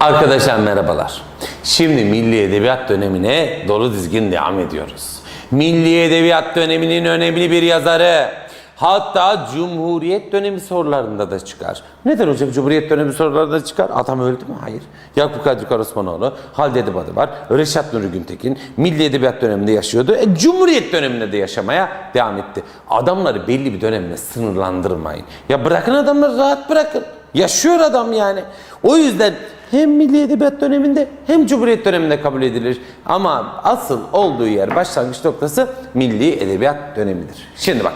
Arkadaşlar merhabalar. Şimdi Milli Edebiyat dönemine dolu dizgin devam ediyoruz. Milli Edebiyat döneminin önemli bir yazarı. Hatta Cumhuriyet dönemi sorularında da çıkar. Neden hocam Cumhuriyet dönemi sorularında çıkar? Adam öldü mü? Hayır. Yakup Kadri Karosmanoğlu, Halide Edebiyatı var. Reşat Nuri Güntekin Milli Edebiyat döneminde yaşıyordu. E, Cumhuriyet döneminde de yaşamaya devam etti. Adamları belli bir dönemle sınırlandırmayın. Ya bırakın adamları rahat bırakın. Yaşıyor adam yani. O yüzden hem Milli Edebiyat döneminde hem Cumhuriyet döneminde kabul edilir. Ama asıl olduğu yer başlangıç noktası Milli Edebiyat dönemidir. Şimdi bak.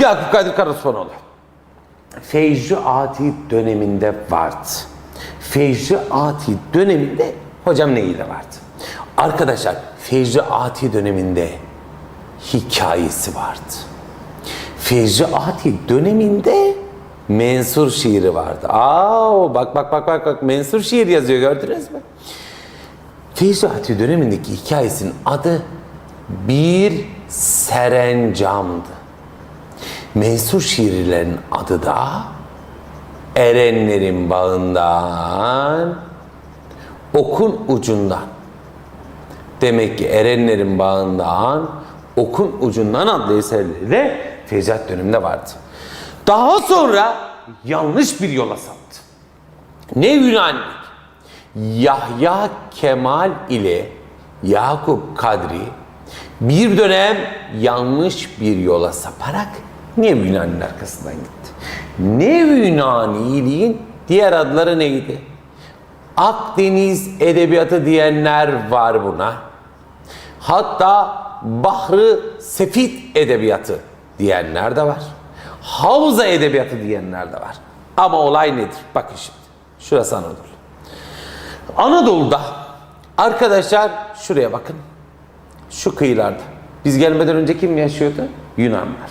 Yakup Kadri Karasmanoğlu. Feyzi Ati döneminde vardı. Feyzi Ati döneminde hocam neyle vardı? Arkadaşlar Feyzi Ati döneminde hikayesi vardı. Feyzi Ati döneminde mensur şiiri vardı. Aa bak bak bak bak bak mensur şiir yazıyor gördünüz mü? Feyzi Ati dönemindeki hikayesinin adı Bir Serencam'dı. Mensur şiirlerin adı da Erenlerin bağından Okun ucundan. Demek ki Erenlerin bağından Okun ucundan adlı eserleriyle Feyzat döneminde vardı. Daha sonra yanlış bir yola saptı. Ne Yunanlık? Yahya Kemal ile Yakup Kadri bir dönem yanlış bir yola saparak Nev Yunani'nin arkasından gitti. Nev Yunani'liğin diğer adları neydi? Akdeniz edebiyatı diyenler var buna. Hatta Bahrı Sefit edebiyatı diyenler de var. Havza edebiyatı diyenler de var. Ama olay nedir? Bakın şimdi. Şurası Anadolu. Anadolu'da arkadaşlar şuraya bakın. Şu kıyılarda. Biz gelmeden önce kim yaşıyordu? Yunanlar.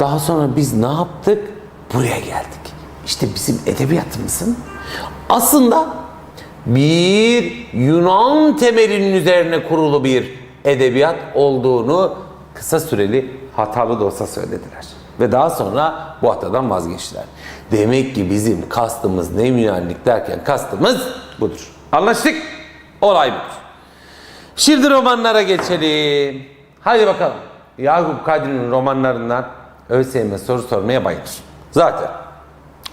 Daha sonra biz ne yaptık? Buraya geldik. İşte bizim edebiyatımızın aslında bir Yunan temelinin üzerine kurulu bir edebiyat olduğunu kısa süreli hatalı da olsa söylediler. Ve daha sonra bu hatadan vazgeçtiler. Demek ki bizim kastımız ne Yunanlık derken kastımız budur. Anlaştık? Olay budur. Şimdi romanlara geçelim. Hadi bakalım. Yakup Kadri'nin romanlarından ÖSYM soru sormaya bayılır. Zaten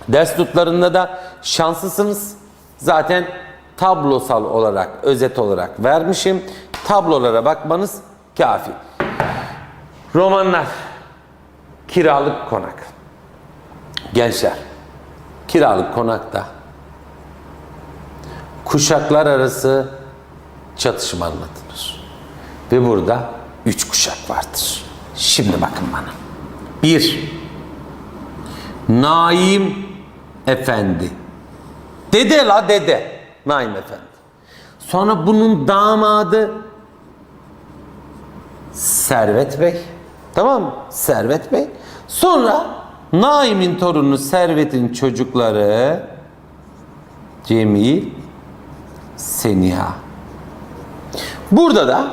ders notlarında da şanslısınız. Zaten tablosal olarak, özet olarak vermişim. Tablolara bakmanız kafi. Romanlar. Kiralık konak. Gençler. Kiralık konakta kuşaklar arası çatışma anlatılır. Ve burada üç kuşak vardır. Şimdi bakın bana. Bir, Naim Efendi. Dede la dede. Naim Efendi. Sonra bunun damadı Servet Bey. Tamam mı? Servet Bey. Sonra Naim'in torunu Servet'in çocukları Cemil, Seniha. Burada da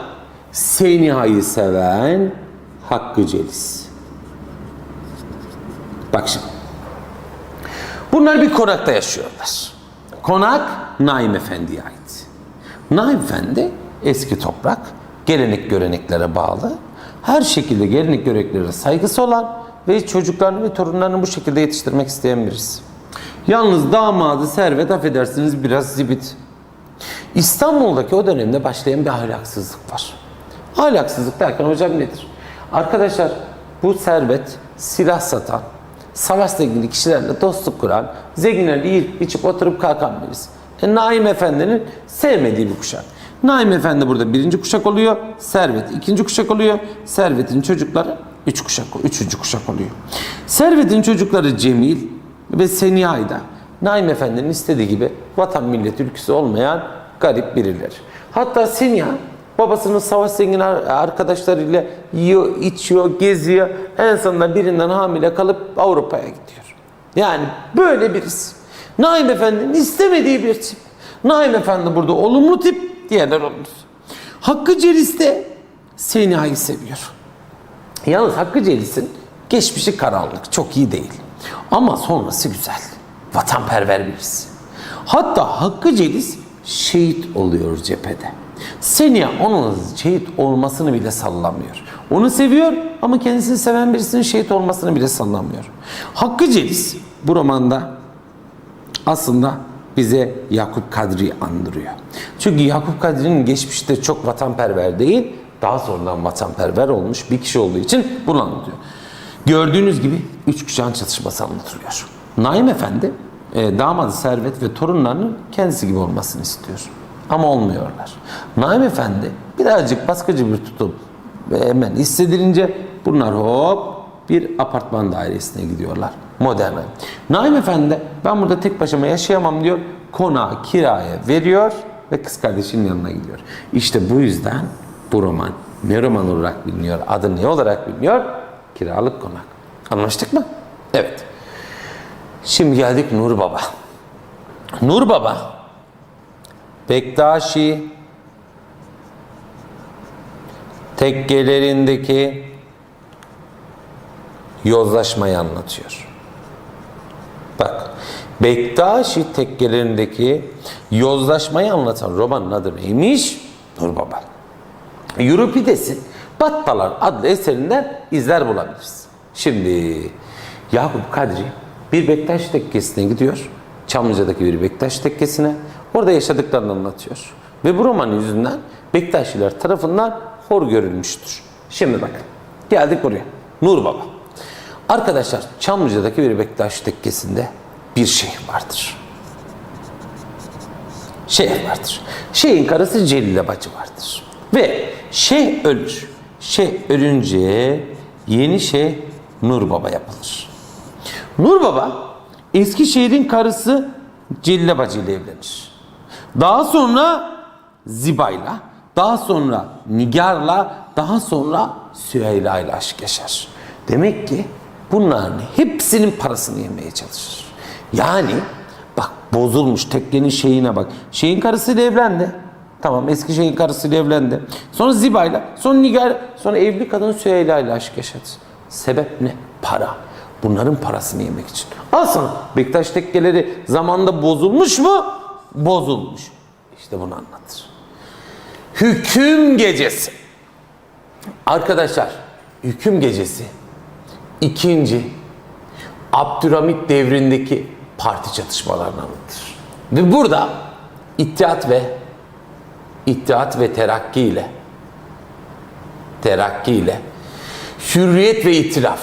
Seniha'yı seven Hakkı Celis. Bak şimdi. Bunlar bir konakta yaşıyorlar. Konak Naim Efendi'ye ait. Naim Efendi eski toprak, gelenek göreneklere bağlı, her şekilde gelenek göreneklere saygısı olan ve çocuklarını ve torunlarını bu şekilde yetiştirmek isteyen birisi. Yalnız damadı Servet affedersiniz biraz zibit. İstanbul'daki o dönemde başlayan bir ahlaksızlık var. Ahlaksızlık derken hocam nedir? Arkadaşlar bu servet silah satan, savaşla ilgili kişilerle dostluk kuran, zenginlerle yiyip içip oturup kalkan birisi. E, Naim Efendi'nin sevmediği bir kuşak. Naim Efendi burada birinci kuşak oluyor, Servet ikinci kuşak oluyor, Servet'in çocukları üç kuşak, üçüncü kuşak oluyor. Servet'in çocukları Cemil ve Seniha'yda Naim Efendi'nin istediği gibi vatan millet ülküsü olmayan garip biriler. Hatta Seniha babasının savaş zengin arkadaşlarıyla yiyor, içiyor, geziyor. En sonunda birinden hamile kalıp Avrupa'ya gidiyor. Yani böyle birisi. Naim Efendi'nin istemediği bir tip. Naim Efendi burada olumlu tip, diğerler olumsuz. Hakkı Celis de Seniha'yı seviyor. Yalnız Hakkı Celis'in geçmişi karanlık, çok iyi değil. Ama sonrası güzel. Vatanperver birisi. Hatta Hakkı Celis şehit oluyor cephede. Seniha onun şehit olmasını bile sallamıyor. Onu seviyor ama kendisini seven birisinin şehit olmasını bile sallamıyor. Hakkı Celis bu romanda aslında bize Yakup Kadri'yi andırıyor. Çünkü Yakup Kadri'nin geçmişte çok vatanperver değil, daha sonradan vatanperver olmuş bir kişi olduğu için bunu anlatıyor. Gördüğünüz gibi üç kuşağın çatışması anlatılıyor. Naim Efendi, e, damadı Servet ve torunlarının kendisi gibi olmasını istiyor. Ama olmuyorlar. Naim Efendi birazcık baskıcı bir tutum ve hemen hissedilince bunlar hop bir apartman dairesine gidiyorlar. Modern. Naim Efendi ben burada tek başıma yaşayamam diyor. Konağı kiraya veriyor ve kız kardeşinin yanına gidiyor. İşte bu yüzden bu roman ne roman olarak biliniyor, adı ne olarak biliniyor? Kiralık konak. Anlaştık mı? Evet. Şimdi geldik Nur Baba. Nur Baba Bektaşi tekkelerindeki yozlaşmayı anlatıyor. Bektaşi tekkelerindeki yozlaşmayı anlatan romanın adı neymiş? Nur Baba. Euripides'in Battalar adlı eserinden izler bulabiliriz. Şimdi Yakup Kadri bir Bektaş tekkesine gidiyor. Çamlıca'daki bir Bektaş tekkesine. Orada yaşadıklarını anlatıyor. Ve bu roman yüzünden Bektaşiler tarafından hor görülmüştür. Şimdi bakın. Geldik buraya. Nur Baba. Arkadaşlar Çamlıca'daki bir Bektaş tekkesinde bir şeyh vardır. Şeyh vardır. Şeyhin karısı Celile bacı vardır. Ve şeyh ölür. Şeyh ölünce yeni şeyh Nur Baba yapılır. Nur Baba Eskişehir'in karısı Celile bacı ile evlenir. Daha sonra Ziba'yla, daha sonra Nigar'la, daha sonra Süheyla ile aşk yaşar. Demek ki bunların hepsinin parasını yemeye çalışır. Yani bak bozulmuş tekkenin şeyine bak. Şeyin karısıyla evlendi. Tamam eski şeyin karısıyla evlendi. Sonra Ziba'yla, sonra Nigar, sonra evli kadın Süheyla ile aşk yaşadı. Sebep ne? Para. Bunların parasını yemek için. Al sana. Bektaş tekkeleri zamanda bozulmuş mu? Bozulmuş. İşte bunu anlatır. Hüküm gecesi. Arkadaşlar, hüküm gecesi ikinci Abdülhamit devrindeki parti çatışmalarını anlatır. Ve burada İttihat ve İttihat ve Terakki ile Terakki ile Hürriyet ve İtilaf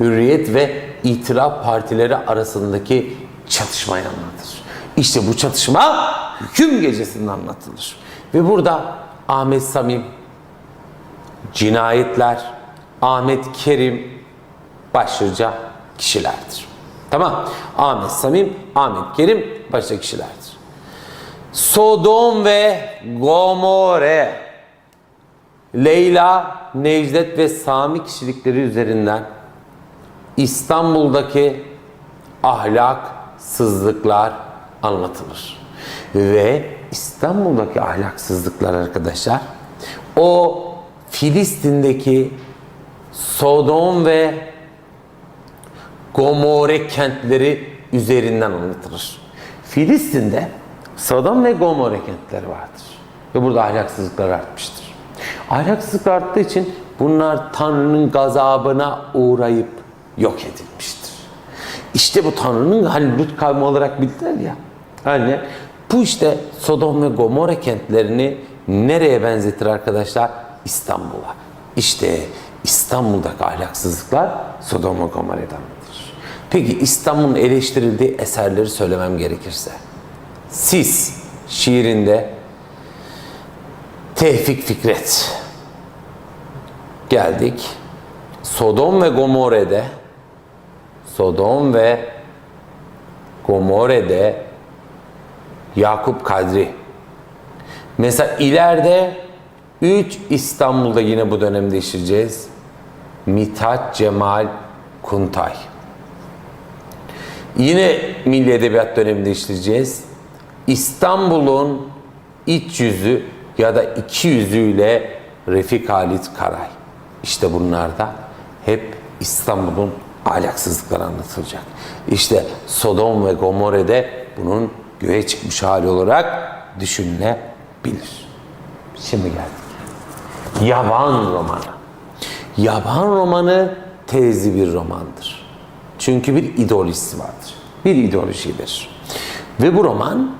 Hürriyet ve İtilaf partileri arasındaki çatışmayı anlatır. İşte bu çatışma hüküm gecesinde anlatılır. Ve burada Ahmet Samim, cinayetler, Ahmet Kerim başlıca kişilerdir. Tamam. Ahmet Samim, Ahmet Kerim başlıca kişilerdir. Sodom ve Gomorre Leyla, Necdet ve Sami kişilikleri üzerinden İstanbul'daki ahlaksızlıklar anlatılır. Ve İstanbul'daki ahlaksızlıklar arkadaşlar o Filistin'deki Sodom ve Gomorre kentleri üzerinden anlatılır. Filistin'de Sodom ve Gomorre kentleri vardır. Ve burada ahlaksızlıklar artmıştır. Ahlaksızlık arttığı için bunlar Tanrı'nın gazabına uğrayıp yok edilmiştir. İşte bu Tanrı'nın hani Lut kavmi olarak bildiler ya. Hani bu işte Sodom ve Gomorre kentlerini nereye benzetir arkadaşlar? İstanbul'a. İşte İstanbul'daki ahlaksızlıklar Sodom ve Gomorre'den. Peki İstanbul'un eleştirildiği eserleri söylemem gerekirse. Sis şiirinde Tevfik Fikret geldik. Sodom ve Gomorre'de Sodom ve Gomorre'de Yakup Kadri. Mesela ileride 3 İstanbul'da yine bu dönemde işleyeceğiz. Mithat Cemal Kuntay. Yine Milli Edebiyat döneminde işleyeceğiz. İstanbul'un iç yüzü ya da iki yüzüyle Refik Halit Karay. İşte bunlarda hep İstanbul'un ahlaksızlıkları anlatılacak. İşte Sodom ve Gomorre'de bunun göğe çıkmış hali olarak düşünülebilir. Şimdi geldik. Yaban romanı. Yaban romanı tezli bir romandır. Çünkü bir ideolojisi vardır. Bir ideolojidir. Ve bu roman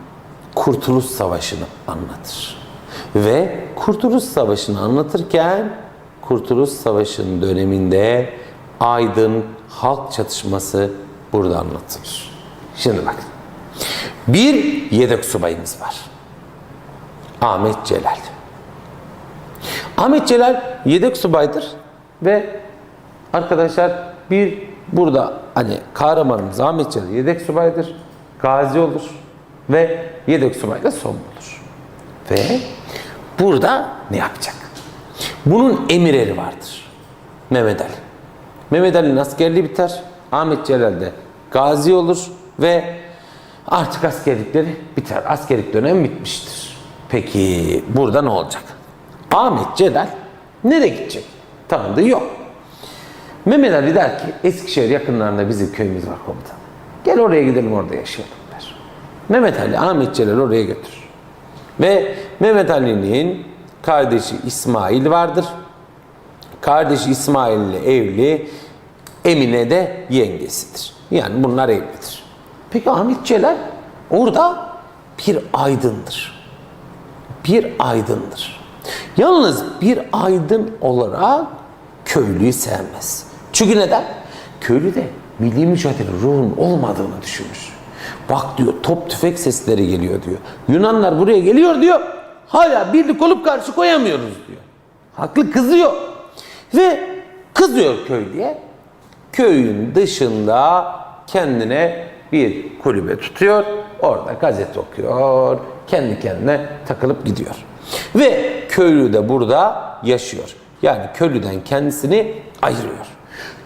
Kurtuluş Savaşı'nı anlatır. Ve Kurtuluş Savaşı'nı anlatırken Kurtuluş Savaşı'nın döneminde Aydın halk çatışması burada anlatılır. Şimdi bak. Bir yedek subayımız var. Ahmet Celal. Ahmet Celal yedek subaydır ve arkadaşlar bir burada hani kahramanımız Ahmet yedek subaydır, gazi olur ve yedek subayla son bulur. Ve burada ne yapacak? Bunun emirleri vardır. Mehmet Ali. Mehmet Ali'nin askerliği biter. Ahmet Celal de gazi olur ve artık askerlikleri biter. Askerlik dönemi bitmiştir. Peki burada ne olacak? Ahmet Celal nereye gidecek? Tanıdığı yok. Mehmet Ali der ki Eskişehir yakınlarında bizim köyümüz var komutan. Gel oraya gidelim orada yaşayalım der. Mehmet Ali Ahmet Celal oraya götürür. Ve Mehmet Ali'nin kardeşi İsmail vardır. Kardeşi İsmail ile evli. Emine de yengesidir. Yani bunlar evlidir. Peki Ahmet Celal orada bir aydındır. Bir aydındır. Yalnız bir aydın olarak köylüyü sevmez. Çünkü neden? Köylü de milli mücadele ruhunun olmadığını düşünür. Bak diyor top tüfek sesleri geliyor diyor. Yunanlar buraya geliyor diyor. Hala birlik olup karşı koyamıyoruz diyor. Haklı kızıyor. Ve kızıyor köylüye. Köyün dışında kendine bir kulübe tutuyor. Orada gazete okuyor. Kendi kendine takılıp gidiyor. Ve köylü de burada yaşıyor. Yani köylüden kendisini ayırıyor.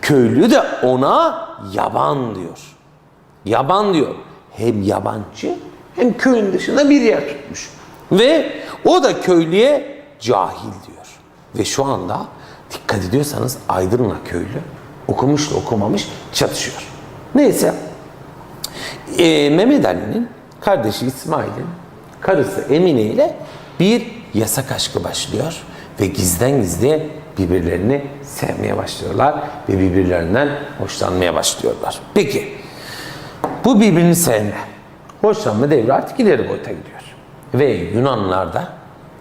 Köylü de ona yaban diyor. Yaban diyor. Hem yabancı hem köyün dışında bir yer tutmuş. Ve o da köylüye cahil diyor. Ve şu anda dikkat ediyorsanız Aydın'la köylü okumuşla okumamış çatışıyor. Neyse e, Mehmet Ali'nin kardeşi İsmail'in karısı Emine ile bir yasak aşkı başlıyor ve gizden gizli birbirlerini sevmeye başlıyorlar ve birbirlerinden hoşlanmaya başlıyorlar. Peki bu birbirini sevme, hoşlanma devri artık ileri boyuta gidiyor. Ve Yunanlılar da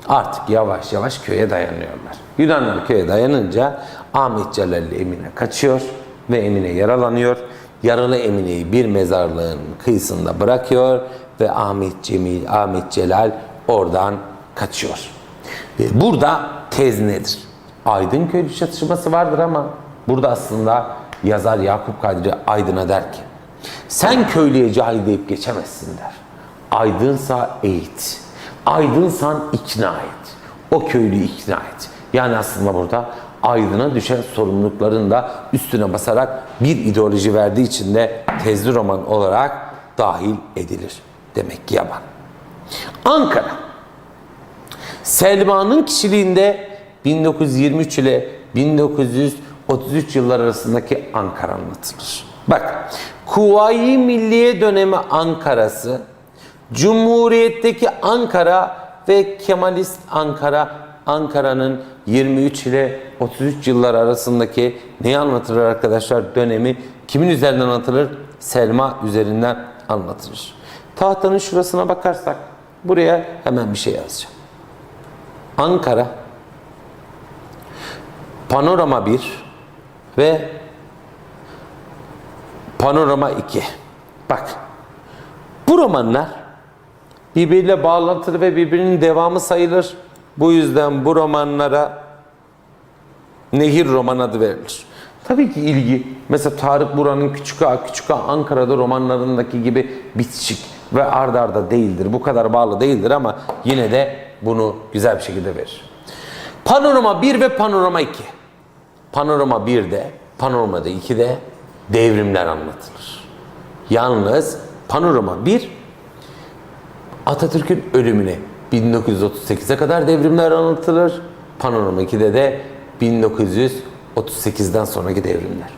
artık yavaş yavaş köye dayanıyorlar. Yunanlar köye dayanınca Ahmet Celal ile Emine kaçıyor ve Emine yaralanıyor. Yaralı Emine'yi bir mezarlığın kıyısında bırakıyor ve Ahmet Cemil, Ahmet Celal oradan kaçıyor. Ve burada tez nedir? Aydın köylü çatışması vardır ama burada aslında yazar Yakup Kadri Aydın'a der ki sen köylüye cahil deyip geçemezsin der. Aydınsa eğit. Aydınsan ikna et. O köylüyü ikna et. Yani aslında burada aydına düşen sorumlulukların da üstüne basarak bir ideoloji verdiği için de tezli roman olarak dahil edilir. Demek ki yaban. Ankara. Selma'nın kişiliğinde 1923 ile 1933 yıllar arasındaki Ankara anlatılır. Bak, Kuvayi Milliye dönemi Ankara'sı, Cumhuriyet'teki Ankara ve Kemalist Ankara, Ankara'nın 23 ile 33 yıllar arasındaki neyi anlatılır arkadaşlar? Dönemi kimin üzerinden anlatılır? Selma üzerinden anlatılır. Tahtanın şurasına bakarsak buraya hemen bir şey yazacağım. Ankara Panorama 1 ve Panorama 2. Bak. Bu romanlar birbiriyle bağlantılı ve birbirinin devamı sayılır. Bu yüzden bu romanlara Nehir roman adı verilir. Tabii ki ilgi. Mesela Tarık Buran'ın Küçük Ağa, Küçük Ağa Ankara'da romanlarındaki gibi bitişik ve ardarda arda değildir. Bu kadar bağlı değildir ama yine de bunu güzel bir şekilde verir. Panorama 1 ve Panorama 2. Panorama 1'de, Panorama'da 2'de devrimler anlatılır. Yalnız Panorama 1 Atatürk'ün ölümüne 1938'e kadar devrimler anlatılır. Panorama 2'de de 1938'den sonraki devrimler.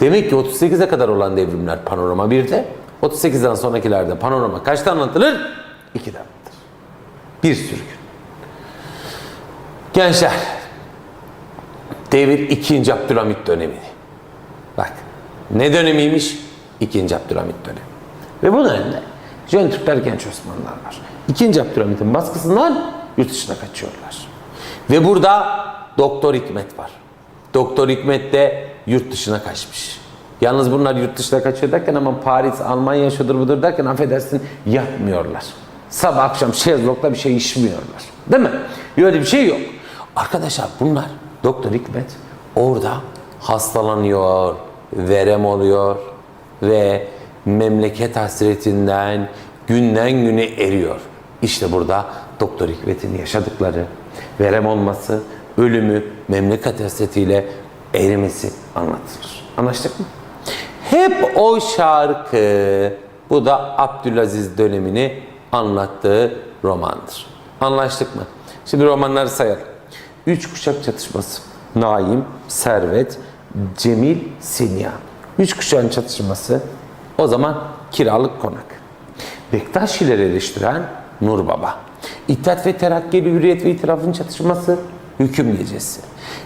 Demek ki 38'e kadar olan devrimler Panorama 1'de, 38'den sonrakilerde panorama kaçta anlatılır? 2'de anlatılır. Bir sürgün. Gençler, devir 2. Abdülhamit dönemini. Bak, ne dönemiymiş? 2. Abdülhamit dönemi. Ve bu dönemde Jön Türkler, Genç Osmanlılar var. 2. Abdülhamit'in baskısından yurt dışına kaçıyorlar. Ve burada Doktor Hikmet var. Doktor Hikmet de yurt dışına kaçmış. Yalnız bunlar yurt dışına kaçıyor derken ama Paris, Almanya şudur budur derken affedersin yatmıyorlar. Sabah akşam şezlongda bir şey içmiyorlar. Değil mi? Öyle bir şey yok. Arkadaşlar bunlar Doktor Hikmet orada hastalanıyor, verem oluyor ve memleket hasretinden günden güne eriyor. İşte burada Doktor Hikmet'in yaşadıkları, verem olması, ölümü, memleket hasretiyle erimesi anlatılır. Anlaştık mı? Hep o şarkı, bu da Abdülaziz dönemini anlattığı romandır. Anlaştık mı? Şimdi romanları sayalım. Üç kuşak çatışması. Naim, Servet, Cemil, Sinya. Üç kuşağın çatışması o zaman kiralık konak. Bektaşileri eleştiren Nur Baba. İttihat ve Terakki'li hürriyet ve itirafın çatışması hüküm gecesi.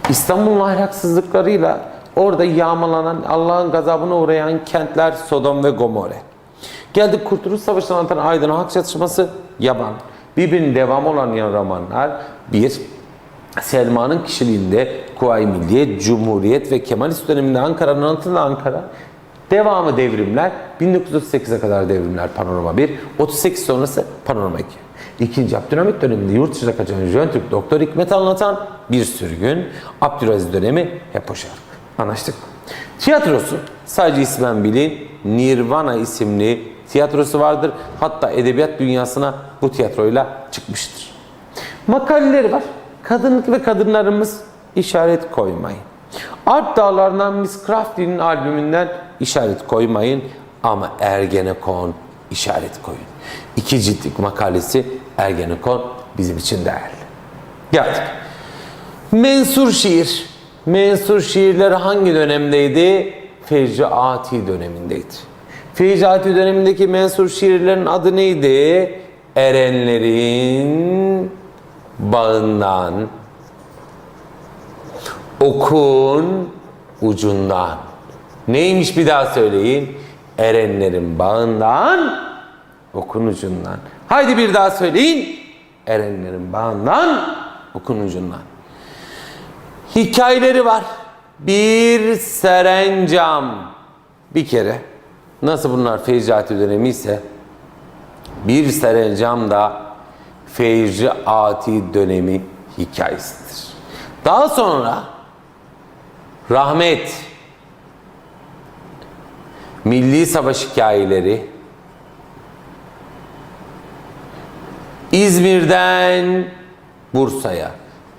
İstanbul'un ahlaksızlıklarıyla orada yağmalanan Allah'ın gazabına uğrayan kentler Sodom ve Gomorre. Geldik Kurtuluş Savaşı'nı anlatan Aydın Halk Çatışması Yaban. Birbirinin devamı olan romanlar bir, Selma'nın kişiliğinde Kuvayi Milliye, Cumhuriyet ve Kemalist döneminde Ankara'nın anlatılan Ankara. Devamı devrimler, 1938'e kadar devrimler Panorama 1, 38 sonrası Panorama 2. İkinci Abdülhamit döneminde yurt dışına kaçan Jön Türk Doktor Hikmet anlatan bir sürgün, Abdülaziz dönemi hep o şarkı. Anlaştık? Tiyatrosu sadece ismen bilin Nirvana isimli tiyatrosu vardır. Hatta edebiyat dünyasına bu tiyatroyla çıkmıştır. Makaleleri var. Kadınlık ve kadınlarımız işaret koymayın. Art Dağları'ndan Miss Crafty'nin albümünden işaret koymayın ama Ergenekon işaret koyun. İki ciltlik makalesi Ergenekon bizim için değerli. Geldik. Mensur şiir. Mensur şiirleri hangi dönemdeydi? Fecraati dönemindeydi. Fecraati dönemindeki mensur şiirlerin adı neydi? Erenlerin bağından, okun ucundan. Neymiş bir daha söyleyin? Erenlerin bağından, okun ucundan. Haydi bir daha söyleyin. Erenlerin bağından, okun ucundan. Hikayeleri var. Bir serencam. Bir kere. Nasıl bunlar Feyzati dönemi ise bir serencam da Feyzi Ati dönemi hikayesidir. Daha sonra Rahmet, Milli Savaş hikayeleri, İzmir'den Bursa'ya,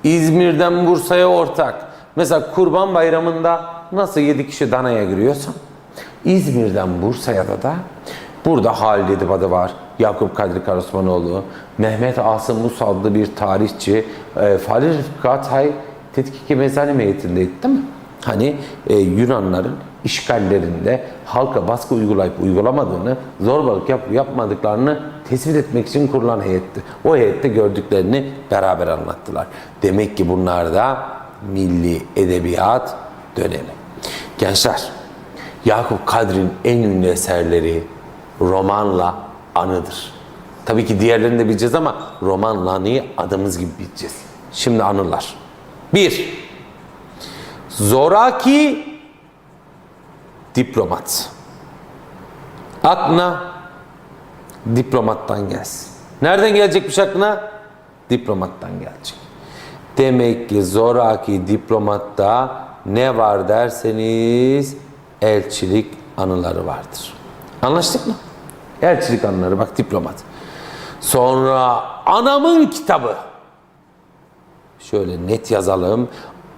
İzmir'den Bursa'ya ortak. Mesela Kurban Bayramı'nda nasıl 7 kişi danaya giriyorsan, İzmir'den Bursa'ya da da burada Halid Edip var. Yakup Kadri Karosmanoğlu, Mehmet Asım Mus adlı bir tarihçi, e, Fahri Rıfkı Atay tetkiki mezalim heyetindeydi değil mi? Hani e, Yunanların işgallerinde halka baskı uygulayıp uygulamadığını, zorbalık yap, yapmadıklarını tespit etmek için kurulan heyetti. O heyette gördüklerini beraber anlattılar. Demek ki bunlar da milli edebiyat dönemi. Gençler, Yakup Kadri'nin en ünlü eserleri romanla anıdır. Tabii ki diğerlerini de bileceğiz ama romanla anıyı adımız gibi bileceğiz. Şimdi anılar. Bir, Zoraki diplomat. Aklına diplomattan gelsin. Nereden gelecekmiş aklına? Diplomattan gelecek. Demek ki zoraki diplomatta ne var derseniz elçilik anıları vardır. Anlaştık mı? Elçilik anıları bak diplomat. Sonra anamın kitabı. Şöyle net yazalım.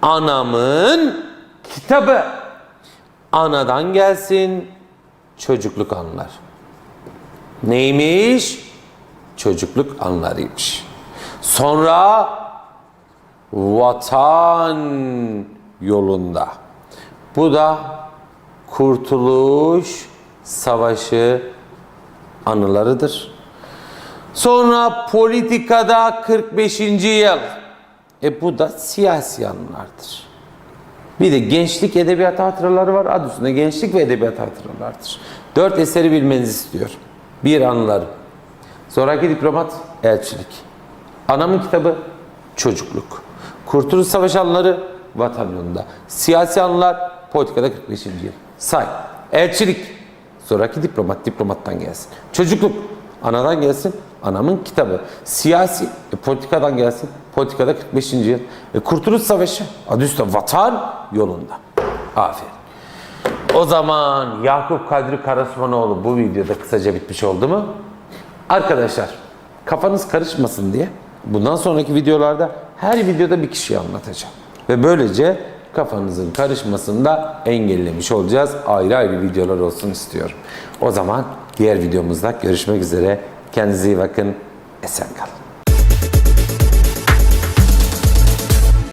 Anamın kitabı. Anadan gelsin çocukluk anılar. Neymiş? Çocukluk anılarıymış. Sonra vatan yolunda. Bu da Kurtuluş Savaşı anılarıdır. Sonra politikada 45. yıl. E bu da siyasi anılardır. Bir de gençlik edebiyat hatıraları var. Adı üstünde gençlik ve edebiyat hatıralardır. Dört eseri bilmenizi istiyorum. Bir anıları. Sonraki diplomat elçilik. Anamın kitabı çocukluk. Kurtuluş Savaşı anıları vatan yolunda. Siyasi anılar politikada 45. yıl. Say. Elçilik. Sonraki diplomat diplomattan gelsin. Çocukluk. Anadan gelsin. Anamın kitabı. Siyasi e, politikadan gelsin. Politikada 45. yıl. E, Kurtuluş Savaşı. Adı üstünde vatan yolunda. Aferin. O zaman Yakup Kadri Karasmanoğlu bu videoda kısaca bitmiş oldu mu? Arkadaşlar kafanız karışmasın diye bundan sonraki videolarda her videoda bir kişiyi anlatacağım. Ve böylece kafanızın karışmasını da engellemiş olacağız. Ayrı ayrı videolar olsun istiyorum. O zaman diğer videomuzda görüşmek üzere. Kendinize iyi bakın. Esen kalın.